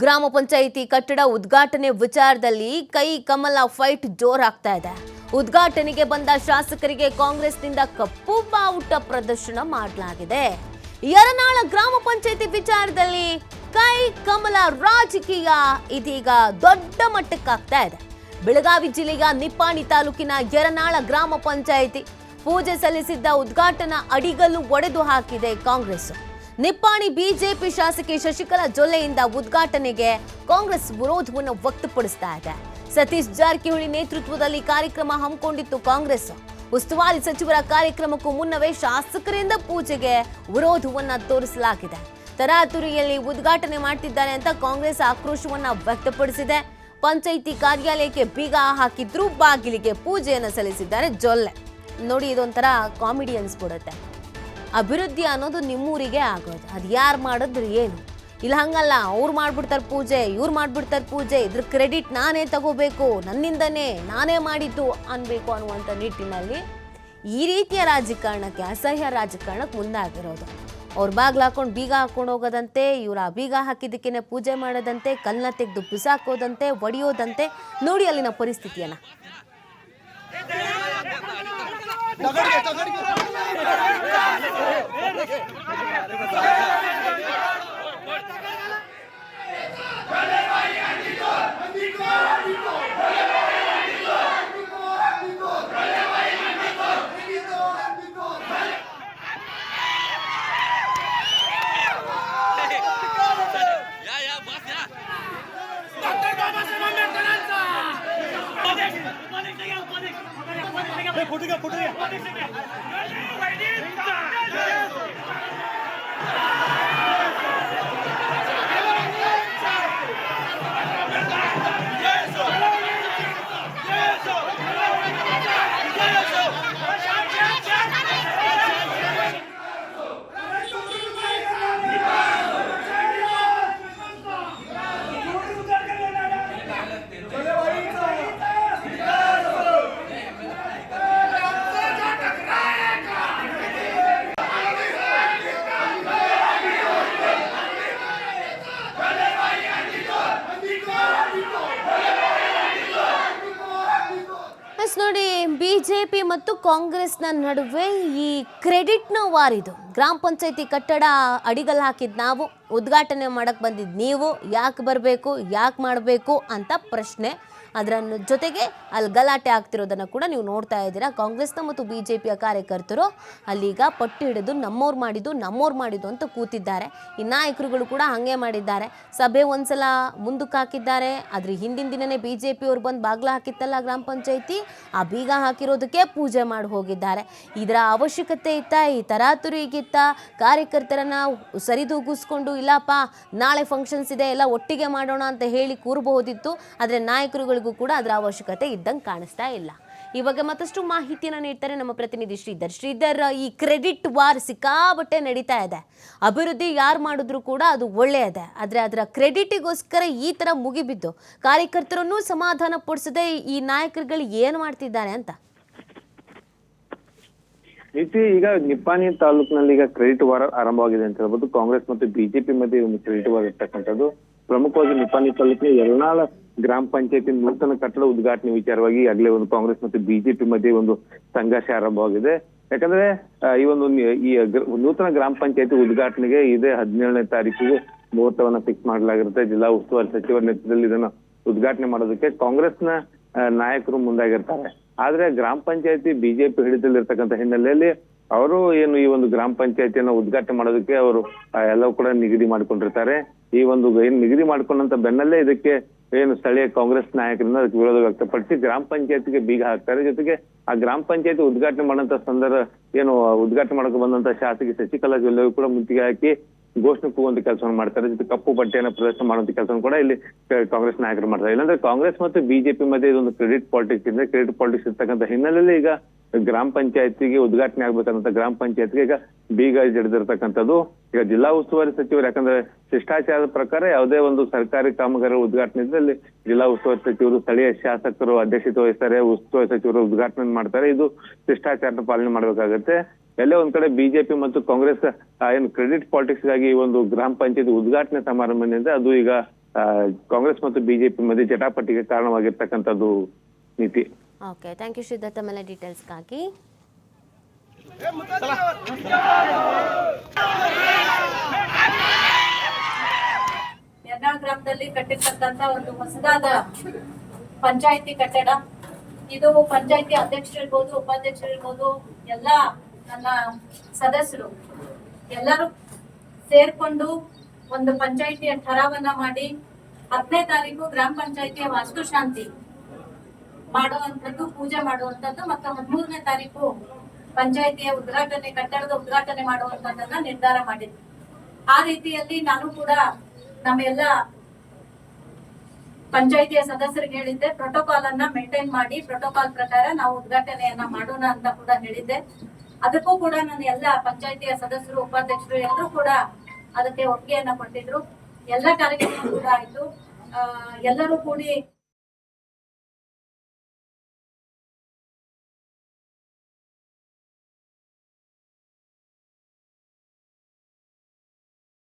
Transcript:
ಗ್ರಾಮ ಪಂಚಾಯಿತಿ ಕಟ್ಟಡ ಉದ್ಘಾಟನೆ ವಿಚಾರದಲ್ಲಿ ಕೈ ಕಮಲ ಫೈಟ್ ಜೋರಾಗ್ತಾ ಇದೆ. ಉದ್ಘಾಟನೆಗೆ ಬಂದ ಶಾಸಕರಿಗೆ ಕಾಂಗ್ರೆಸ್ನಿಂದ ಕಪ್ಪು ಬಾವುಟ ಪ್ರದರ್ಶನ ಮಾಡಲಾಗಿದೆ. ಯರನಾಳ ಗ್ರಾಮ ಪಂಚಾಯಿತಿ ವಿಚಾರದಲ್ಲಿ ಕೈ ಕಮಲ ರಾಜಕೀಯ ಇದೀಗ ದೊಡ್ಡ ಮಟ್ಟಕ್ಕಾಗ್ತಾ ಇದೆ. ಬೆಳಗಾವಿ ಜಿಲ್ಲೆಯ ನಿಪ್ಪಾಣಿ ತಾಲೂಕಿನ ಯರನಾಳ ಗ್ರಾಮ ಪಂಚಾಯಿತಿ ಪೂಜೆ ಸಲ್ಲಿಸಿದ್ದ ಉದ್ಘಾಟನಾ ಅಡಿಗಲ್ಲು ಒಡೆದು ಹಾಕಿದೆ ಕಾಂಗ್ರೆಸ್. ನಿಪ್ಪಾಣಿ ಬಿಜೆಪಿ ಶಾಸಕಿ ಶಶಿಕಲಾ ಜೊಲ್ಲೆಯಿಂದ ಉದ್ಘಾಟನೆಗೆ ಕಾಂಗ್ರೆಸ್ ವಿರೋಧವನ್ನು ವ್ಯಕ್ತಪಡಿಸ್ತಾ ಇದೆ. ಸತೀಶ್ ಜಾರಕಿಹೊಳಿ ನೇತೃತ್ವದಲ್ಲಿ ಕಾರ್ಯಕ್ರಮ ಹಮ್ಮಿಕೊಂಡಿತ್ತು ಕಾಂಗ್ರೆಸ್. ಉಸ್ತುವಾರಿ ಸಚಿವರ ಕಾರ್ಯಕ್ರಮಕ್ಕೂ ಮುನ್ನವೇ ಶಾಸಕರಿಂದ ಪೂಜೆಗೆ ವಿರೋಧವನ್ನ ತೋರಿಸಲಾಗಿದೆ. ತರಾತುರಿಯಲ್ಲಿ ಉದ್ಘಾಟನೆ ಮಾಡ್ತಿದ್ದಾರೆ ಅಂತ ಕಾಂಗ್ರೆಸ್ ಆಕ್ರೋಶವನ್ನ ವ್ಯಕ್ತಪಡಿಸಿದೆ. ಪಂಚಾಯಿತಿ ಕಾರ್ಯಾಲಯಕ್ಕೆ ಬೀಗ ಹಾಕಿದ್ರು, ಬಾಗಿಲಿಗೆ ಪೂಜೆಯನ್ನು ಸಲ್ಲಿಸಿದ್ದಾರೆ ಜೊಲ್ಲೆ. ನೋಡಿ ಇದೊಂಥರ ಕಾಮಿಡಿ ಅನ್ಸ್ಬಿಡುತ್ತೆ ಅಭಿವೃದ್ಧಿ ಅನ್ನೋದು ನಿಮ್ಮೂರಿಗೆ ಆಗೋದು. ಅದು ಯಾರು ಮಾಡಿದ್ರು ಏನು? ಇಲ್ಲ ಹಂಗಲ್ಲ, ಅವ್ರು ಮಾಡ್ಬಿಡ್ತಾರೆ ಪೂಜೆ, ಇವ್ರು ಮಾಡ್ಬಿಡ್ತಾರೆ ಪೂಜೆ, ಇದ್ರ ಕ್ರೆಡಿಟ್ ನಾನೇ ತಗೋಬೇಕು, ನನ್ನಿಂದನೇ ನಾನೇ ಮಾಡಿದ್ದು ಅನ್ಬೇಕು ಅನ್ನುವಂಥ ನಿಟ್ಟಿನಲ್ಲಿ ಈ ರೀತಿಯ ರಾಜಕಾರಣಕ್ಕೆ, ಅಸಹ್ಯ ರಾಜಕಾರಣಕ್ಕೆ ಮುಂದಾಗಿರೋದು. ಅವ್ರ ಬಾಗ್ಲು ಹಾಕೊಂಡು ಬೀಗ ಹಾಕೊಂಡು ಹೋಗೋದಂತೆ, ಇವ್ರು ಬೀಗ ಹಾಕಿದ್ದಕ್ಕೇನೆ ಪೂಜೆ ಮಾಡೋದಂತೆ ಕಲ್ಲನ್ನ ತೆಗೆದು ಬಿಸಾಕೋದಂತೆ, ಒಡೆಯೋದಂತೆ, ನೋಡಿ ಅಲ್ಲಿನ ಪರಿಸ್ಥಿತಿಯನ್ನ. Dale, vaya, Nico! ¡Nico! ¡Nico! Photo घ्या फोटो घ्या ಬಿಜೆಪಿ ಮತ್ತು ಕಾಂಗ್ರೆಸ್ನ ನಡುವೆ ಈ ಕ್ರೆಡಿಟ್ನ ವಾರಿದು. ಗ್ರಾಮ ಪಂಚಾಯತಿ ಕಟ್ಟಡ ಅಡಿಗಲ್ ಹಾಕಿದ್ ನಾವು, ಉದ್ಘಾಟನೆ ಮಾಡಕ್ ಬಂದಿದ್ದು ನೀವು, ಯಾಕೆ ಬರಬೇಕು, ಯಾಕೆ ಮಾಡಬೇಕು ಅಂತ ಪ್ರಶ್ನೆ. ಅದರ ಜೊತೆಗೆ ಅಲ್ಲಿ ಗಲಾಟೆ ಆಗ್ತಿರೋದನ್ನು ಕೂಡ ನೀವು ನೋಡ್ತಾ ಇದ್ದೀರಾ. ಕಾಂಗ್ರೆಸ್ನ ಮತ್ತು ಬಿ ಜೆ ಪಿಯ ಕಾರ್ಯಕರ್ತರು ಅಲ್ಲೀಗ ಪಟ್ಟು ಹಿಡಿದು ನಮ್ಮವ್ರು ಮಾಡಿದ್ದು ನಮ್ಮವ್ರು ಮಾಡಿದ್ದು ಅಂತ ಕೂತಿದ್ದಾರೆ. ಈ ನಾಯಕರುಗಳು ಕೂಡ ಹಾಗೆ ಮಾಡಿದ್ದಾರೆ. ಸಭೆ ಒಂದ್ಸಲ ಮುಂದಕ್ಕೆ ಹಾಕಿದ್ದಾರೆ. ಅದ್ರ ಹಿಂದಿನ ದಿನನೇ ಬಿ ಜೆ ಪಿಯವ್ರು ಬಂದು ಬಾಗ್ಲ ಹಾಕಿತ್ತಲ್ಲ ಗ್ರಾಮ ಪಂಚಾಯಿತಿ, ಆ ಬೀಗ ಹಾಕಿರೋದಕ್ಕೆ ಪೂಜೆ ಮಾಡಿ ಹೋಗಿದ್ದಾರೆ. ಇದರ ಅವಶ್ಯಕತೆ ಇತ್ತ, ಈ ತರಾತುರಿಗಿತ್ತ ಕಾರ್ಯಕರ್ತರನ್ನ ಸರಿದೂಗಿಸ್ಕೊಂಡು, ಇಲ್ಲಪ್ಪ, ನಾಳೆ ಫಂಕ್ಷನ್ಸ್ ಇದೆ, ಎಲ್ಲ ಒಟ್ಟಿಗೆ ಮಾಡೋಣ ಅಂತ ಹೇಳಿ ಕೂರಬಹುದಿತ್ತು. ಆದರೆ ನಾಯಕರುಗಳಿಗೂ ಕೂಡ ಅದರ ಅವಶ್ಯಕತೆ ಇದ್ದಂಗೆ ಕಾಣಿಸ್ತಾ ಇಲ್ಲ. ಇವಾಗ ಮತ್ತಷ್ಟು ಮಾಹಿತಿಯನ್ನು ನೀಡ್ತಾರೆ ನಮ್ಮ ಪ್ರತಿನಿಧಿ ಶ್ರೀಧರ್. ಶ್ರೀಧರ್, ಈ ಕ್ರೆಡಿಟ್ ವಾರ್ ಸಿಕ್ಕಾಬಟ್ಟೆ ನಡೀತಾ ಇದೆ. ಅಭಿವೃದ್ಧಿ ಯಾರು ಮಾಡಿದ್ರು ಕೂಡ ಅದು ಒಳ್ಳೆಯದೆ. ಆದರೆ ಅದರ ಕ್ರೆಡಿಟಿಗೋಸ್ಕರ ಈ ಥರ ಮುಗಿಬಿದ್ದು, ಕಾರ್ಯಕರ್ತರನ್ನೂ ಸಮಾಧಾನ ಪಡಿಸದೆ ಈ ನಾಯಕರುಗಳು ಏನು ಮಾಡ್ತಿದ್ದಾರೆ ಅಂತ. ರೀತಿ ಈಗ ನಿಪ್ಪಾಣಿ ತಾಲೂಕಿನಲ್ಲಿ ಈಗ ಕ್ರೆಡಿಟ್ ವಾರ ಆರಂಭವಾಗಿದೆ ಅಂತ ಹೇಳ್ಬೋದು. ಕಾಂಗ್ರೆಸ್ ಮತ್ತು ಬಿಜೆಪಿ ಮಧ್ಯೆ ಒಂದು ಕ್ರೆಡಿಟ್ ವಾರ್ ಇರ್ತಕ್ಕಂಥದ್ದು. ಪ್ರಮುಖವಾಗಿ ನಿಪ್ಪಾಣಿ ತಾಲೂಕಿನ ಯರನಾಳ ಗ್ರಾಮ ಪಂಚಾಯತಿ ನೂತನ ಕಟ್ಟಡ ಉದ್ಘಾಟನೆ ವಿಚಾರವಾಗಿ ಆಗಲೇ ಒಂದು ಕಾಂಗ್ರೆಸ್ ಮತ್ತು ಬಿಜೆಪಿ ಮಧ್ಯೆ ಒಂದು ಸಂಘರ್ಷ ಆರಂಭವಾಗಿದೆ. ಯಾಕಂದ್ರೆ ಈ ಒಂದು ಈ ನೂತನ ಗ್ರಾಮ ಪಂಚಾಯತಿ ಉದ್ಘಾಟನೆಗೆ ಇದೇ ಹದಿನೇಳನೇ ತಾರೀಕಿಗೆ ಮುಹೂರ್ತವನ್ನ ಫಿಕ್ಸ್ ಮಾಡಲಾಗಿರುತ್ತೆ. ಜಿಲ್ಲಾ ಉಸ್ತುವಾರಿ ಸಚಿವರ ನೇತೃತ್ವದಲ್ಲಿ ಇದನ್ನ ಉದ್ಘಾಟನೆ ಮಾಡೋದಕ್ಕೆ ಕಾಂಗ್ರೆಸ್ನ ನಾಯಕರು ಮುಂದಾಗಿರ್ತಾರೆ. ಆದ್ರೆ ಗ್ರಾಮ ಪಂಚಾಯತಿ ಬಿಜೆಪಿ ಹಿಡಿತದಲ್ಲಿರ್ತಕ್ಕಂಥ ಹಿನ್ನೆಲೆಯಲ್ಲಿ ಅವರು ಏನು ಈ ಒಂದು ಗ್ರಾಮ ಪಂಚಾಯತಿಯನ್ನ ಉದ್ಘಾಟನೆ ಮಾಡೋದಕ್ಕೆ ಅವರು ಎಲ್ಲವೂ ಕೂಡ ನಿಗದಿ ಮಾಡ್ಕೊಂಡಿರ್ತಾರೆ. ಈ ಒಂದು ಏನ್ ನಿಗದಿ ಮಾಡ್ಕೊಂಡಂತ ಬೆನ್ನಲ್ಲೇ ಇದಕ್ಕೆ ಏನು ಸ್ಥಳೀಯ ಕಾಂಗ್ರೆಸ್ ನಾಯಕರಿಂದ ಅದಕ್ಕೆ ವಿರೋಧ ವ್ಯಕ್ತಪಡಿಸಿ ಗ್ರಾಮ ಪಂಚಾಯತಿಗೆ ಬೀಗ ಹಾಕ್ತಾರೆ. ಜೊತೆಗೆ ಆ ಗ್ರಾಮ ಪಂಚಾಯತಿ ಉದ್ಘಾಟನೆ ಮಾಡಂತ ಸಂದರ್ಭ, ಏನು ಉದ್ಘಾಟನೆ ಮಾಡಕ್ಕೆ ಬಂದಂತ ಶಾಸಕಿ ಶಶಿಕಲಾ ಜೊಲ್ಲೆಗೂ ಕೂಡ ಮುತ್ತಿಗೆ ಹಾಕಿ ಘೋಷಣೆ ಕೂಗುವಂತ ಕೆಲಸವನ್ನು ಮಾಡ್ತಾರೆ. ಜೊತೆ ಕಪ್ಪು ಬಟ್ಟೆಯನ್ನು ಪ್ರದರ್ಶನ ಮಾಡುವಂತ ಕೆಲಸ ಕೂಡ ಇಲ್ಲಿ ಕಾಂಗ್ರೆಸ್ ನಾಯಕರು ಮಾಡ್ತಾರೆ. ಇಲ್ಲಾಂದ್ರೆ ಕಾಂಗ್ರೆಸ್ ಮತ್ತು ಬಿಜೆಪಿ ಮಧ್ಯೆ ಇದೊಂದು ಕ್ರೆಡಿಟ್ ಪಾಲಿಟಿಕ್ಸ್ ಇದೆ. ಕ್ರೆಡಿಟ್ ಪಾಲಿಟಿಕ್ಸ್ ಇರ್ತಕ್ಕಂಥ ಹಿನ್ನೆಲೆಯಲ್ಲಿ ಈಗ ಗ್ರಾಮ ಪಂಚಾಯತಿಗೆ ಉದ್ಘಾಟನೆ ಆಗ್ಬೇಕಂತ ಗ್ರಾಮ ಪಂಚಾಯತ್ಗೆ ಈಗ ಬೀಗ ಜಡಿದಿರ್ತಕ್ಕಂಥದ್ದು. ಈಗ ಜಿಲ್ಲಾ ಉಸ್ತುವಾರಿ ಸಚಿವರು ಯಾಕಂದ್ರೆ ಶಿಷ್ಟಾಚಾರದ ಪ್ರಕಾರ ಯಾವುದೇ ಒಂದು ಸರ್ಕಾರಿ ಕಾಮಗಾರಿ ಉದ್ಘಾಟನೆ ಜಿಲ್ಲಾ ಉಸ್ತುವಾರಿ ಸಚಿವರು, ಸ್ಥಳೀಯ ಶಾಸಕರು, ಅಧ್ಯಕ್ಷತೆ ವಹಿಸ್ತಾರೆ, ಉಸ್ತುವಾರಿ ಸಚಿವರು ಉದ್ಘಾಟನೆ ಮಾಡ್ತಾರೆ. ಇದು ಶಿಷ್ಟಾಚಾರದ ಪಾಲನೆ ಮಾಡ್ಬೇಕಾಗತ್ತೆ. ಎಲ್ಲೇ ಒಂದ್ ಕಡೆ ಬಿಜೆಪಿ ಮತ್ತು ಕಾಂಗ್ರೆಸ್ ಏನ್ ಕ್ರೆಡಿಟ್ ಪಾಲಿಟಿಕ್ಸ್ಗಾಗಿ ಈ ಒಂದು ಗ್ರಾಮ ಪಂಚಾಯತ್ ಉದ್ಘಾಟನೆ ಸಮಾರಂಭದಿಂದ ಅದು ಈಗ ಕಾಂಗ್ರೆಸ್ ಮತ್ತು ಬಿಜೆಪಿ ಮಧ್ಯೆ ಜಟಾಪಟಿಗೆ ಕಾರಣವಾಗಿರ್ತಕ್ಕಂಥದ್ದು ನೀತಿ. ಓಕೆ ಥ್ಯಾಂಕ್ ಯು ಶ್ರೀಧರ್ ತಮ್ಮೆಲ್ಲ ಡೀಟೇಲ್ಸ್ಗಾಗಿ. ಯರ್ನಾಳ್ ಗ್ರಾಮದಲ್ಲಿ ಕಟ್ಟಿರ್ತಕ್ಕಂತ ಒಂದು ಹೊಸದಾದ ಪಂಚಾಯತಿ ಕಟ್ಟಡ. ಇದು ಪಂಚಾಯತಿ ಅಧ್ಯಕ್ಷರಿರ್ಬೋದು ಉಪಾಧ್ಯಕ್ಷರಿರ್ಬೋದು ಎಲ್ಲ ನನ್ನ ಸದಸ್ಯರು ಎಲ್ಲರೂ ಸೇರ್ಕೊಂಡು ಒಂದು ಪಂಚಾಯಿತಿಯ ಠರಾವನ್ನ ಮಾಡಿ ಹತ್ತನೇ ತಾರೀಕು ಗ್ರಾಮ ಪಂಚಾಯಿತಿಯ ವಾಸ್ತುಶಾಂತಿ ಮಾಡುವಂಥದ್ದು, ಪೂಜೆ ಮಾಡುವಂಥದ್ದು ಮತ್ತು ಹದಿಮೂರನೇ ತಾರೀಕು ಪಂಚಾಯಿತಿಯ ಉದ್ಘಾಟನೆ, ಕಟ್ಟಡದ ಉದ್ಘಾಟನೆ ಮಾಡುವಂತದ್ದನ್ನ ನಿರ್ಧಾರ ಮಾಡಿದ್ವಿ. ಆ ರೀತಿಯಲ್ಲಿ ನಾನು ಕೂಡ ನಮ್ಮೆಲ್ಲ ಪಂಚಾಯಿತಿಯ ಸದಸ್ಯರಿಗೆ ಹೇಳಿದ್ದೆ ಪ್ರೋಟೋಕಾಲ್ ಅನ್ನ ಮೇಂಟೈನ್ ಮಾಡಿ ಪ್ರೋಟೋಕಾಲ್ ಪ್ರಕಾರ ನಾವು ಉದ್ಘಾಟನೆಯನ್ನ ಮಾಡೋಣ ಅಂತ ಕೂಡ ಹೇಳಿದ್ದೆ. ಅದಕ್ಕೂ ಕೂಡ ನಾನು ಎಲ್ಲ ಪಂಚಾಯತಿಯ ಸದಸ್ಯರು, ಉಪಾಧ್ಯಕ್ಷರು ಎಲ್ಲರೂ ಕೂಡ ಅದಕ್ಕೆ ಒಪ್ಪಿಗೆಯನ್ನ ಕೊಟ್ಟಿದ್ರು. ಎಲ್ಲ ಕಾರ್ಯಕ್ರಮ ಕೂಡ ಆಯ್ತು. ಎಲ್ಲರೂ ಕೂಡಿ